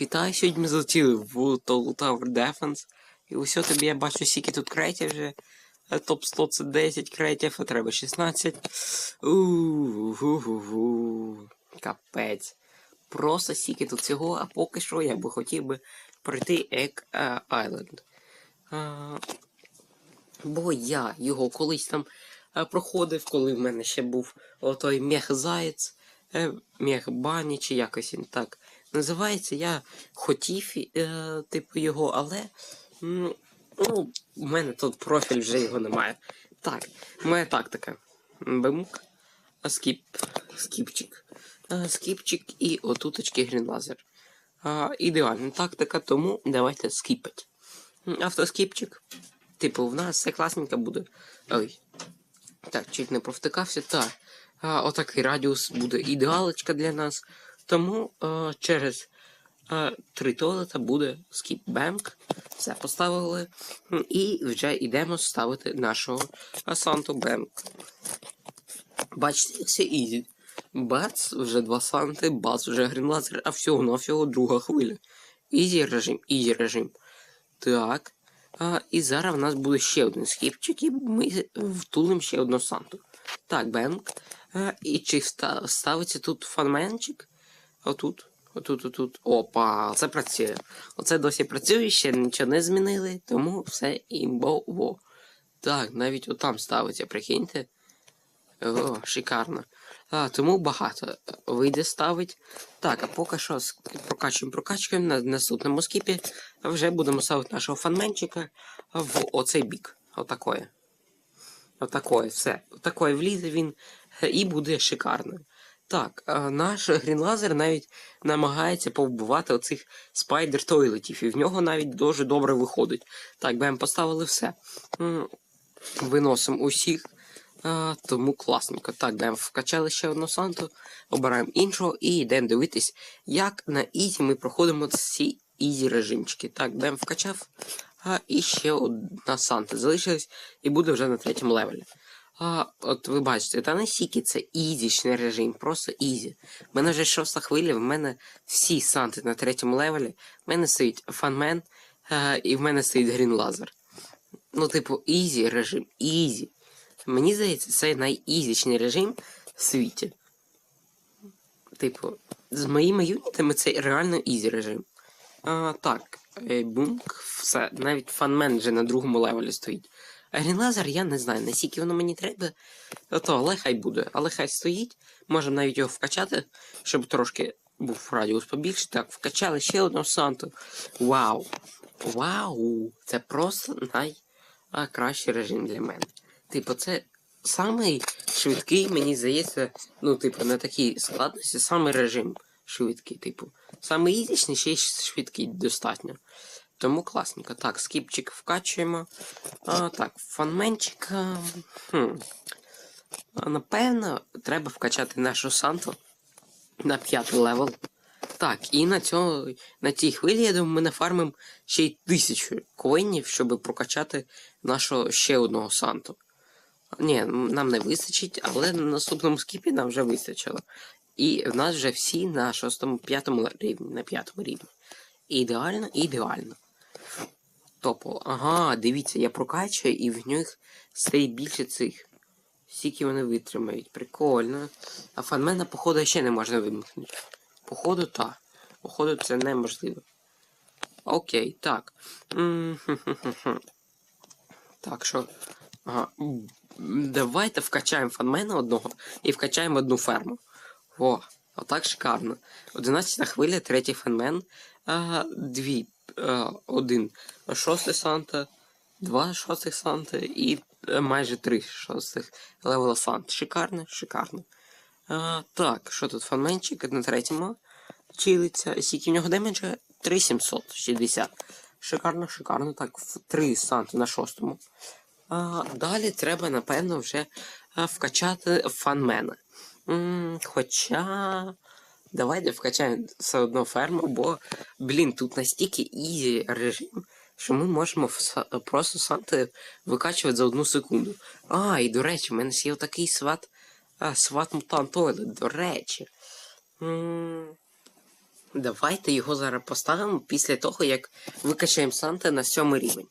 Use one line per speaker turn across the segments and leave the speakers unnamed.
Вітаю, сьогодні ми залетіли в Total Tower Defense. І усе тобі я бачу, скільки тут крейтів вже. Е, Топ 100 це 10 крейтів, а треба 16. Ууу, Капець. Просто стільки тут всього, а поки що я би хотів би пройти Egg е, Island. А, Бо я його колись там е, проходив, коли в мене ще був отой мех заєць, е, мех бані, чи якось він так називається. Я хотів, е, типу, його, але ну, у мене тут профіль вже його немає. Так, моя тактика. Бимк, скіп, скіпчик. е, Скіпчик і отуточки грінлазер. Ідеальна тактика, тому давайте скіпать. Автоскіпчик. Типу, в нас все класненько буде. Ой. Так, чуть не провтикався. Так. Отакий радіус буде ідеалочка для нас. Тому а, через а, три туалета буде скіп-бемк. Все поставили. І вже йдемо ставити нашого Санту Бемк. Бачите, все ізі. Бац, вже два санти, бац, вже грінлазер, а всього на всього друга хвиля. Ізі режим, ізі режим. Так. А, і зараз в нас буде ще один скіпчик, і ми втулимо ще одну санту. Так, бенк. А, і чи вста- ставиться тут фанменчик? Отут. Отут, отут. Опа, це працює. Оце досі працює, ще нічого не змінили, тому все імбово. Так, навіть отам ставиться, прикиньте. О, шикарно. А, тому багато вийде ставить. Так, а поки що прокачуємо, прокачуємо на наступному скіпі. Вже будемо ставити нашого фанменчика в оцей бік. Отакое. Отакое, все. Отакое влізе він і буде шикарно. Так, наш грінлазер навіть намагається повбивати оцих спайдер тойлетів, і в нього навіть дуже добре виходить. Так, бем поставили все. Виносимо усіх. Тому класненько. Так, даємо вкачали ще одну санту, обираємо іншого і йдемо дивитись, як на ізі ми проходимо ці ізі режимчики. Так, даємо вкачав, а, і ще одна санта залишилась і буде вже на третьому левелі. А, от ви бачите, та не стільки це ізічний режим, просто ізі. У мене вже шоста хвиля, в мене всі санти на третьому левелі. В мене стоїть фанмен, а, і в мене стоїть грінлазер. Ну, типу, ізі режим, ізі. Мені здається, це найізічний режим в світі. Типу, з моїми юнітами це реально ізі режим. А, так, е, бунк, все, навіть фанмен вже на другому левелі стоїть. Грінлазер я не знаю, наскільки воно мені треба, то але хай буде. Але хай стоїть. Можемо навіть його вкачати, щоб трошки був радіус побільше. Так, вкачали ще одну санту. Вау! Вау! Це просто найкращий режим для мене. Типу, це самий швидкий, мені здається, ну, типу, на такій складності самий режим швидкий, типу. Самий ізічний, ще й швидкий достатньо. Тому класненько. Так, скіпчик вкачуємо. А, так, фанменчика. Хм. Напевно, треба вкачати нашу Санту на п'ятий левел. Так, і на цьому, на цій хвилі, я думаю, ми нафармимо ще й тисячу коїнів, щоб прокачати нашого ще одного Санту. Ні, нам не вистачить, але на наступному скіпі нам вже вистачило. І в нас вже всі на шостому, п'ятому рівні, на п'ятому рівні. Ідеально, ідеально. Топо. Ага, дивіться, я прокачую і в них стає більше цих. Скільки вони витримають. Прикольно. А фанмена, походу, ще не можна вимкнути. Походу, так. Походу, це неможливо. Окей, так. Так, що. Ага. Давайте вкачаємо фанмена одного і вкачаємо одну ферму. О, отак шикарно. 11 хвиля, третій фанмен. А, дві. А, один шостий санта, два шостих санта і е, майже три шостих левела сант. Шикарно, шикарно. А, так, що тут фанменчик на третьому чилиться. Скільки в нього демеджа? 3760. Шикарно, шикарно. Так, в 3 санти на шостому. А, далі треба, напевно, вже вкачати фанмена. М, хоча. Давайте вкачаємо все одно ферму, бо, блін, тут настільки ізі режим, що ми можемо просто санти викачувати за одну секунду. А, і до речі, в мене є такий сват. А, сват мутант до речі. Давайте його зараз поставимо після того, як викачаємо Санта на сьомий рівень.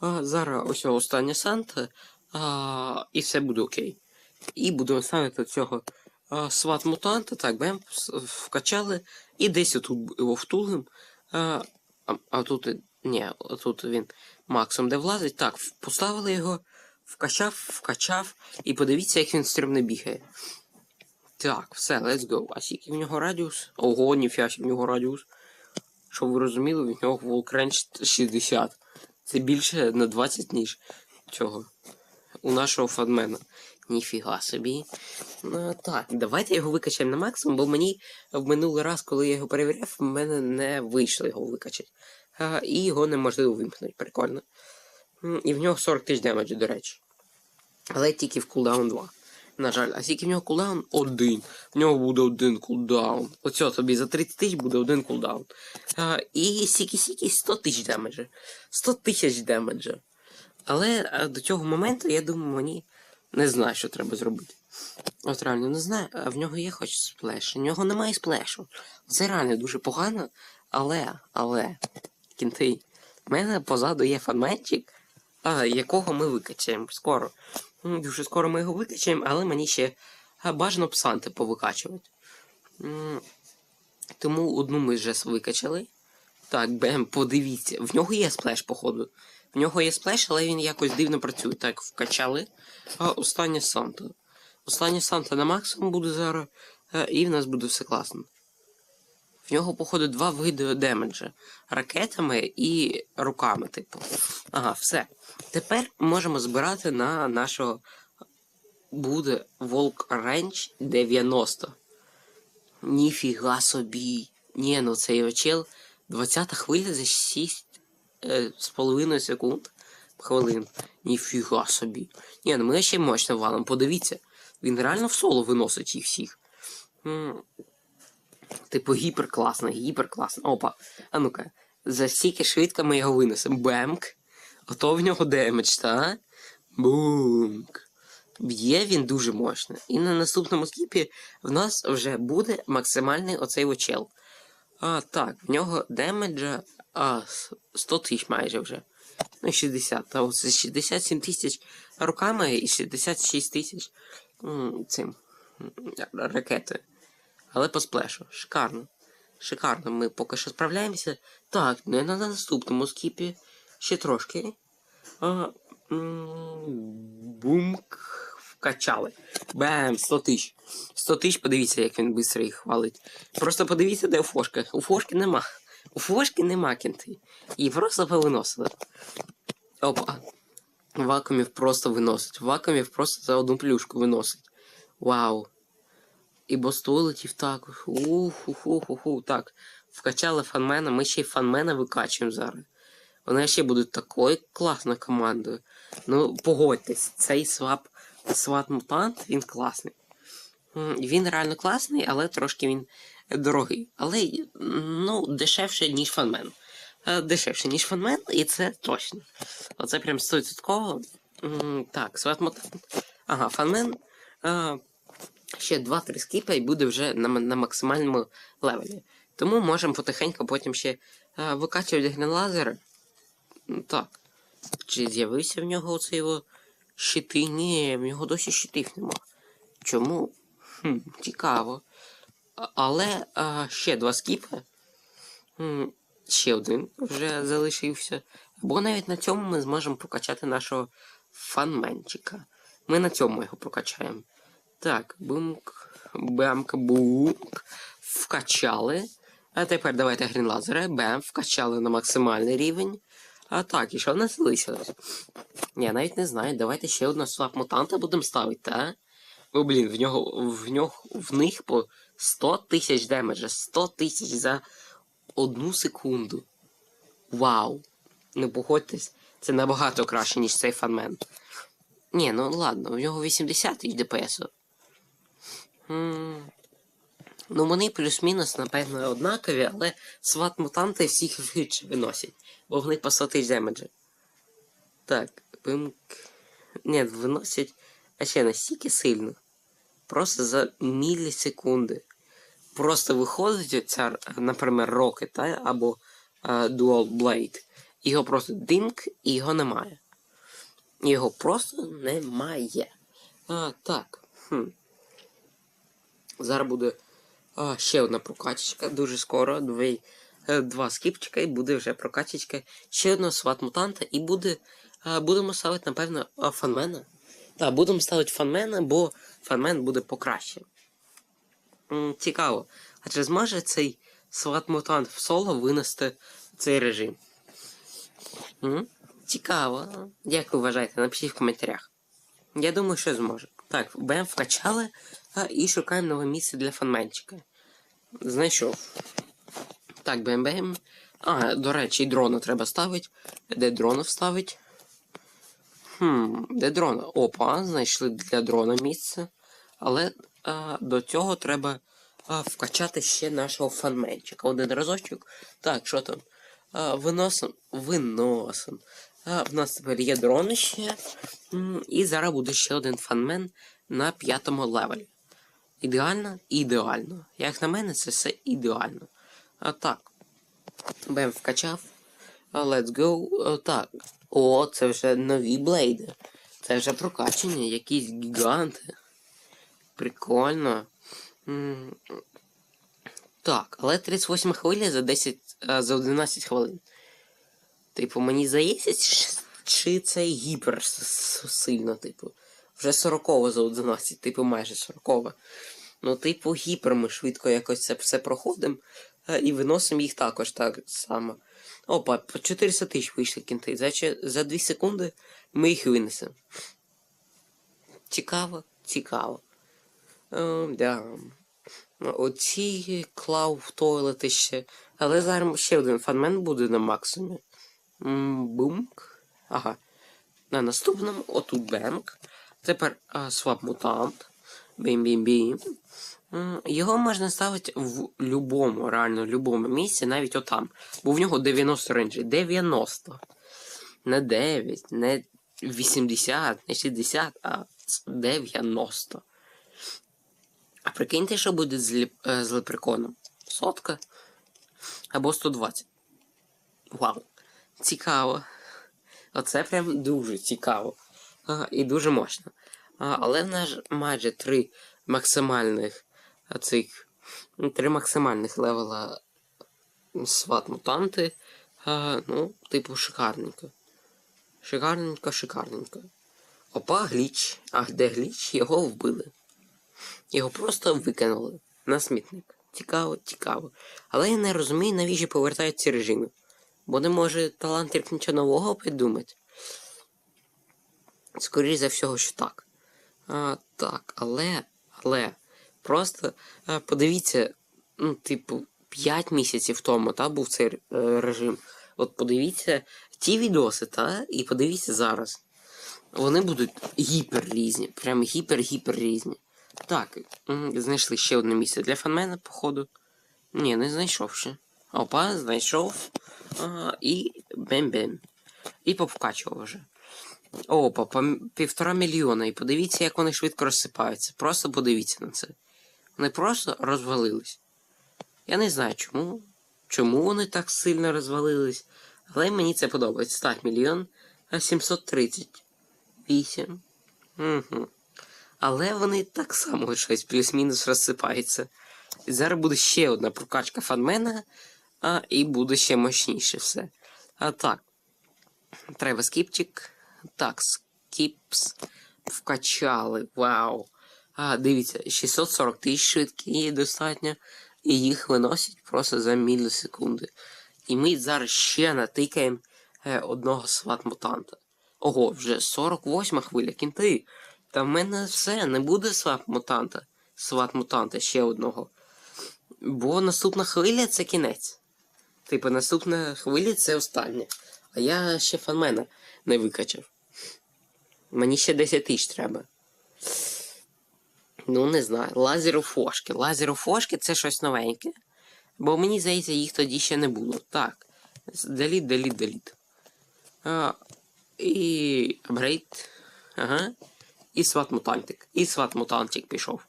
А, зараз ось остання Санта, а, і все буде окей. І будемо ставити цього сват мутанта, так, бем, вкачали, і десь отут його втулим. А, а, тут, ні, тут він максом де влазить. Так, поставили його, вкачав, вкачав, і подивіться, як він стрімно бігає. Так, все, let's go. А скільки в нього радіус? Ого, ніфіга, в нього радіус. Щоб ви розуміли, в нього волкренч 60. Це більше на 20, ніж цього. У нашого фадмена. Ніфіга собі. Ну, так, давайте його викачаємо на максимум, бо мені в минулий раз, коли я його перевіряв, в мене не вийшло його викачати. А, і його неможливо вимкнути. Прикольно. І в нього 40 тисяч демеджу, до речі. Але тільки в кулдаун 2. На жаль, а скільки в нього кулдаун? Один. В нього буде один кулдаун. Оце тобі за 30 тисяч буде один кулдаун. А, і сікі-сікі 100 тисяч демеджа. 100 тисяч демеджа. Але а, до цього моменту, я думаю, мені не знаю, що треба зробити. От реально не знаю, а в нього є хоч сплеш. У нього немає сплешу. Це реально дуже погано, але, але, кінти, в мене позаду є фанменчик, якого ми викачаємо скоро. Дуже скоро ми його викачаємо, але мені ще а, бажано псанти повикачувати. Тому одну ми вже викачали. Так, Бем, подивіться. В нього є сплеш, походу. В нього є сплеш, але він якось дивно працює. Так, вкачали. А остання Санта. Остання Санта на максимум буде зараз, е, і в нас буде все класно. В нього, походу, два види демеджа. Ракетами і руками, типу. Ага, все. Тепер можемо збирати на нашого. Буде Волк Ренч 90. Ніфіга собі. Ні, ну цей очел 20 хвиля за 6 е, з половиною секунд. Хвилин. Ніфіга собі. Ні, ну ми ще мощно валом. Подивіться. Він реально в соло виносить їх всіх. Типу, гіперкласно, гіперкласно. Опа. А ну-ка. За стільки швидко ми його винесемо. Бемк. Ото в нього демедж, та? Бумк. Б'є він дуже мощно. І на наступному скіпі в нас вже буде максимальний оцей очел. А, так, в нього демеджа а, 100 тисяч майже вже. Ну, 60. Та оце 67 тисяч руками і 66 тисяч цим м, ракети. Але по сплешу. Шикарно. Шикарно. Ми поки що справляємося. Так, не на наступному скіпі. Ще трошки. А, бумк. Вкачали. Бем, 100 тисяч. 100 тисяч, подивіться, як він швидко їх хвалить. Просто подивіться, де у Фошка. У Фошки нема. У Фошки нема кінти. Її просто повиносили. Опа. Вакуумів просто виносить. Вакуумів просто за одну плюшку виносить. Вау. І босту летів так. Уху-ху-ху-ху. Так. Вкачали фанмена, ми ще й фанмена викачуємо зараз. Вони ще будуть такою класною командою. Ну, погодьтесь, цей свап, сват мутант, він класний. Він реально класний, але трошки він дорогий. Але ну, дешевше, ніж фанмен. Е, Дешевше, ніж фанмен, і це точно. Оце прям 100%. Так, сват. Ага, фанмен. е, Ще 2-3 скіпа і буде вже на, на максимальному левелі. Тому можемо потихеньку потім ще е, викачувати грінлазери. Ну, Так. Чи з'явився в нього оцей його щити? Ні, в нього досі щитів нема. Чому? Хм, цікаво. А- Але а, ще два скіпи. Ще один вже залишився. Або навіть на цьому ми зможемо прокачати нашого фанменчика. Ми на цьому його прокачаємо. Так, бумк, бемк, бумк. Вкачали. А тепер давайте грінлазери. Бем, вкачали на максимальний рівень. А так, і що в нас залишилось? Я навіть не знаю. Давайте ще одного слаб мутанта будемо ставити, та? Бо, блін, в нього, в нього, в них по 100 тисяч демеджа. 100 тисяч за одну секунду. Вау. Ну погодьтесь, це набагато краще, ніж цей фанмен. Ні, ну ладно, у нього 80 тисяч ДПС. Ну, вони плюс-мінус, напевно, однакові, але сват мутанти всіх швидше виносять, бо в них по 100 тисяч демеджа. Так, пимк. Ні, виносять а ще настільки сильно. Просто за мілісекунди. просто виходить ця, наприклад, Rocket, та, або е, Dual Blade. Його просто динк і його немає. Його просто немає. А, так. Хм. Зараз буде а, ще одна прокачечка дуже скоро. Дві, е, два скіпчика і буде вже прокачечка ще одного сват-мутанта і буде. А, будемо ставити, напевно, а, фанмена. Так, будемо ставити фанмена, бо фанмен буде покраще. Цікаво. А чи зможе цей сват-мутант в соло винести цей режим? Цікаво. Як ви вважаєте? Напишіть в коментарях. Я думаю, що зможе. Так, БМ вкачали і шукаємо нове місце для фанменчика. Знайшов. Так, БМ-БМ. А, до речі, і дрона треба ставити. Де дрона вставить? Хм, де дрона? Опа, знайшли для дрона місце. Але а, до цього треба а, вкачати ще нашого фанменчика. Один разочок. Так, що там? А, виносим. Виносим. А, в нас тепер є дрон ще. І зараз буде ще один фанмен на п'ятому левелі. Ідеально? Ідеально. Як на мене, це все ідеально. А так. Бем вкачав. Let's go. О, так. О, це вже нові блейди. Це вже прокачені, якісь гіганти. Прикольно. Так, але 38 хвиля за 10, за 11 хвилин. Типу, мені здається, чи- це гіпер сильно, типу. Вже 40 за 11, типу майже 40. Ну, типу, гіпер ми швидко якось це все проходимо е, і виносимо їх також так само. Опа, по 400 тисяч вийшли кінти. За, за 2 секунди ми їх винесемо. Цікаво, цікаво. Е, да. Оці клав тойлети ще. Але зараз ще один фанмен буде на максимумі. Бумк. Ага. На наступному отут бемк. Тепер а, свап мутант. Бім-бім-бім. Його можна ставити в любому, реально, любому місці, навіть отам. Бо в нього 90 рейнджі. 90. Не 9, не 80, не 60, а 90. А прикиньте, що буде з, ліп, е, з лепреконом? Сотка або 120. Вау. Цікаво. Оце прям дуже цікаво. А, і дуже мощно. А, але в нас майже три максимальних цих. Три максимальних левела сват мутанти. А, ну, типу, шикарненько. Шикарненько, шикарненько. Опа, гліч. А де гліч? Його вбили. Його просто викинули на смітник. Цікаво, цікаво. Але я не розумію, навіщо повертають ці режими. Бо не може талант нічого нового придумати. Скоріше за всього, що так. А, так, але, але, просто а, подивіться, ну, типу, 5 місяців тому та, був цей е, режим. От подивіться ті відоси, та, і подивіться зараз. Вони будуть гіпер різні. Прям гіпер-гіпер різні. Так, знайшли ще одне місце для фанмена, походу. Ні, не знайшов ще. Опа, знайшов. Ага, і бем-бем. І повкачував вже. Опа, півтора мільйона. І подивіться, як вони швидко розсипаються. Просто подивіться на це. Вони просто розвалились. Я не знаю чому. Чому вони так сильно розвалились. Але мені це подобається. Так, мільйон а 738. Угу. Але вони так само щось плюс-мінус розсипаються. І зараз буде ще одна прокачка фанмена, а, і буде ще мощніше все. А так. Треба скіпчик. Так, скіпс. Вкачали. Вау. А, дивіться, 640 тисяч швидкі достатньо. І їх виносять просто за мілісекунди. І ми зараз ще натикаємо е, одного сват-мутанта. Ого, вже 48 хвиля, кінти. Та в мене все, не буде сват-мутанта. Сват-мутанта ще одного. Бо наступна хвиля це кінець. Типу, наступна хвиля це остання. А я ще фанмена не викачав. Мені ще 10 тисяч треба. Ну, не знаю. Лазерофошки. Лазерофошки це щось новеньке. Бо мені здається, їх тоді ще не було. Так. Деліт, деліт, деліт. А, і апгрейд. Ага. І сват-мутантик. І сват-мутантик пішов.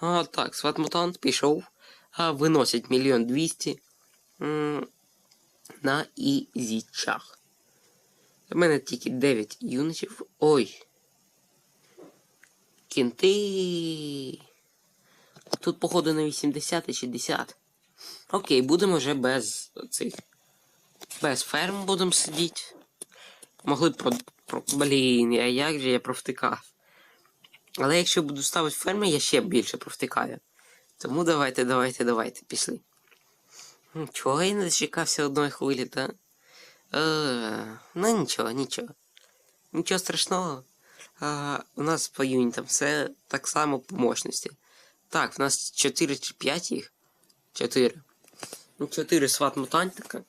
А, так, сват-мутант пішов. а, виносять мільйон двісті на ізічах. У мене тільки 9 юнітів. Ой. Кінти. Тут, походу, на 80 і 60. Окей, будемо вже без цих. Без ферм будемо сидіти. Могли б про. про... Блін, а як же я провтикав. Але якщо буду ставити ферми, я ще більше провтикаю. Тому давайте, давайте, давайте, пішли. Чого я не дочекався одної хвилі, та? Е, ну нічого, нічого. Нічого страшного. А, у нас по юнітам все так само по мощності. Так, в нас 4 чи 5 їх. 4. Ну, 4 сват мутантика.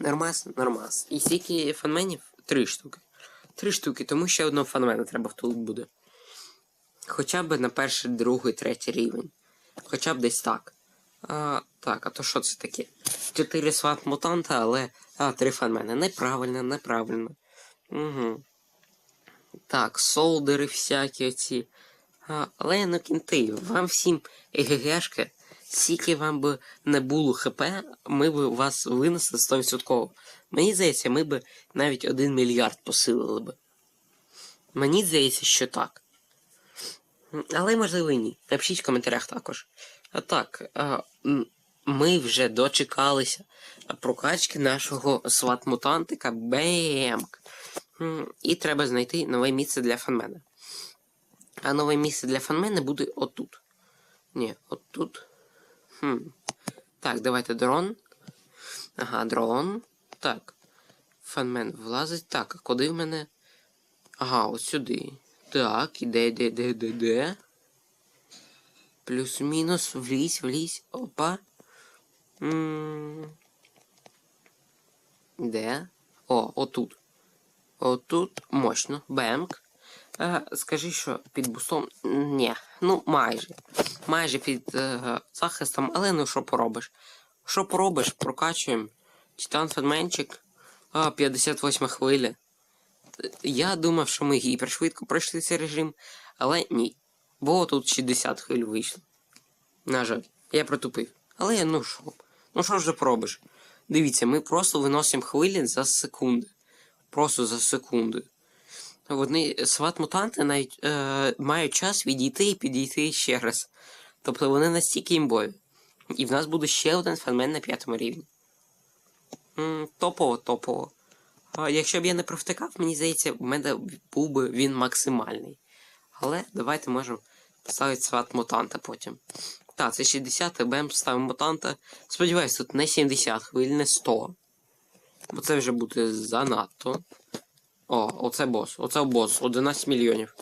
Нормас, нормас. І стільки фанменів? 3 штуки. 3 штуки, тому ще одного фанмена треба втулити буде. Хоча б на перший, другий, третій рівень. Хоча б десь так. А, так, а то що це таке? 4 сват мутанта, але. А, 3 фанмена. Неправильно, неправильно. Угу. Так, солдери всякі оці. Але ну кінти, вам всім ЕГГшка, скільки вам би не було ХП, ми б вас винесли 100%. Мені здається, ми б навіть 1 мільярд посилили би. Мені здається, що так. Але можливо і ні. Напишіть в коментарях також. А так, а, ми вже дочекалися прокачки нашого сват-мутантика Бемк. М, І треба знайти нове місце для фанмена. А нове місце для фанмена буде отут. Ні, отут. Хм. Так, давайте дрон. Ага, дрон. Так. Фанмен влазить. Так, а куди в мене? Ага, от сюди. Так, іде, іде, іде, іде, іде. Плюс-мінус, влізь, влізь. Опа. м Де? О, отут. Отут мощно. Бемк. Е, скажи, що під бустом. Ні, ну майже. Майже під е, захистом, але ну що поробиш? Що поробиш? Прокачуємо. Титан Федменчик. А, 58 хвиля. Я думав, що ми гіпершвидко пройшли цей режим, але ні. Бо тут 60 хвиль вийшло. На жаль, я протупив. Але ну що? Ну що ж поробиш? Дивіться, ми просто виносимо хвилі за секунди. Просто за секунди. Вони сват-мутанти навіть е, мають час відійти і підійти ще раз. Тобто вони настільки імбові. І в нас буде ще один фанмен на п'ятому рівні. Топово, топово. Якщо б я не провтикав, мені здається, в мене був би він максимальний. Але давайте можемо поставити сват мутанта потім. Так, це 60 БМ ставимо мутанта. Сподіваюсь, тут не 70 хвиль, не 100. Бо це вже буде занадто. О, оце бос. Оце бос. 11 мільйонів.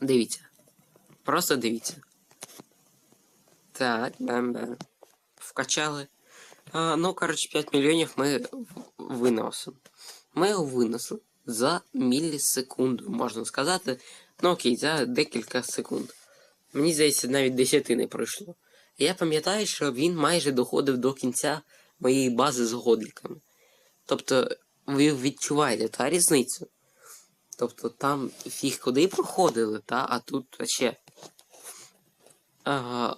Дивіться. Просто дивіться. Так, бем-бем. Вкачали. А, ну, коротше, 5 мільйонів ми виносимо. Ми його винесли за мілісекунду, можна сказати. Ну окей, за декілька секунд. Мені здається, навіть 10 не пройшло. Я пам'ятаю, що він майже доходив до кінця моєї бази з годліками. Тобто, ви відчуваєте та різницю. Тобто там фіг куди проходили, та, а тут ще. Ага,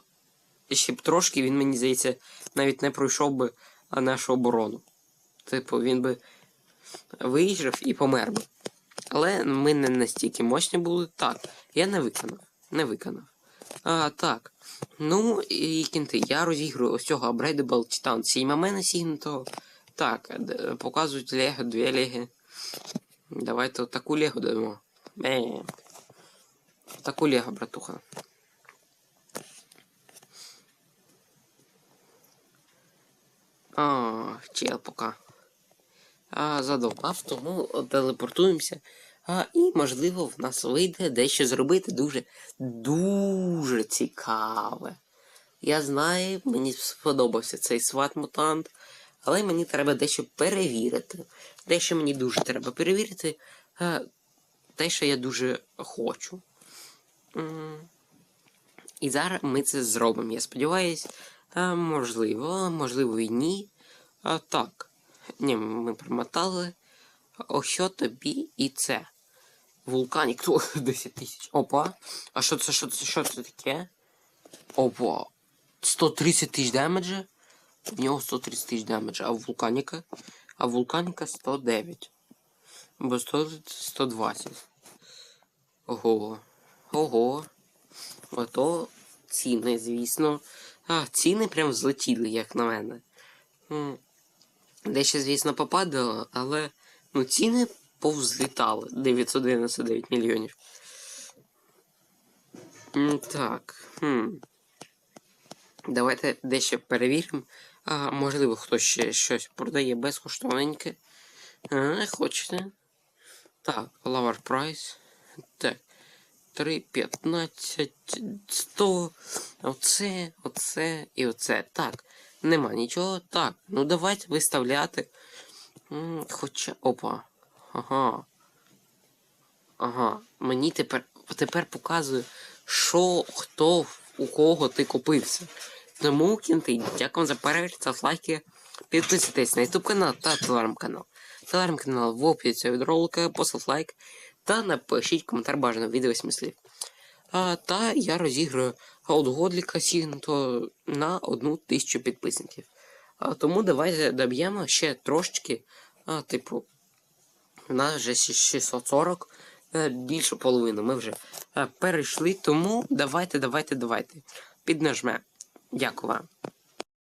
ще б трошки він, мені здається, навіть не пройшов би нашу оборону. Типу, він би виїжджав і помер би. Але ми не настільки мощні були. Так, я не виконав. Не виконав. А, так. Ну і кінти, я розіграю ось цього Upgradable Titan. Сім мене сігнутого. Так, показують Лего, дві леги. Давайте таку легу дамо. Е. Таку лего, братуха. А, чел пока. А, задовбав, тому телепортуємося. А, і, можливо, в нас вийде дещо зробити дуже, дуже цікаве. Я знаю, мені сподобався цей сват-мутант, але мені треба дещо перевірити. Дещо мені дуже треба перевірити. А, те, що я дуже хочу. І зараз ми це зробимо. Я сподіваюся, а, можливо, можливо і ні. А, так. Ні, ми промотали. О, що тобі і це? Вулканік, то 10 тисяч. Опа. А що це, що це, що це таке? Опа. 130 тисяч демеджа. В нього 130 тисяч демеджа. А в вулканіка? А в вулканіка 109. Бо 100, 120. Ого. Ого. Ото ціни, звісно. А, ціни прям злетіли, як на мене. Дещо, звісно, попадало, але ну, ціни повзлітали. 999 мільйонів. Так. Хм. Давайте дещо перевіримо. А, можливо, хтось ще щось продає безкоштовненьке. А, хочете? Так, Lower Price. Так. 3, 15, 100. Оце, оце і оце. Так. Нема нічого. Так. Ну давайте виставляти. Хоча. Опа. Ага. Ага. Мені тепер, тепер показує, що, хто, у кого ти купився. Тому кінти, дякую за перегляд, ставте лайки, підписуйтесь на YouTube канал та телеграм-канал. Телеграм-канал в описі від ролика, поставте лайк та напишіть коментар бажаного відео смислів. А, та я розіграю Годліка Сігнуто на одну тисячу підписників. А, тому давайте доб'ємо ще трошечки, а, типу, у нас вже 640, е, більше половини ми вже е, перейшли, тому давайте, давайте, давайте. Піднажме. Дякую вам.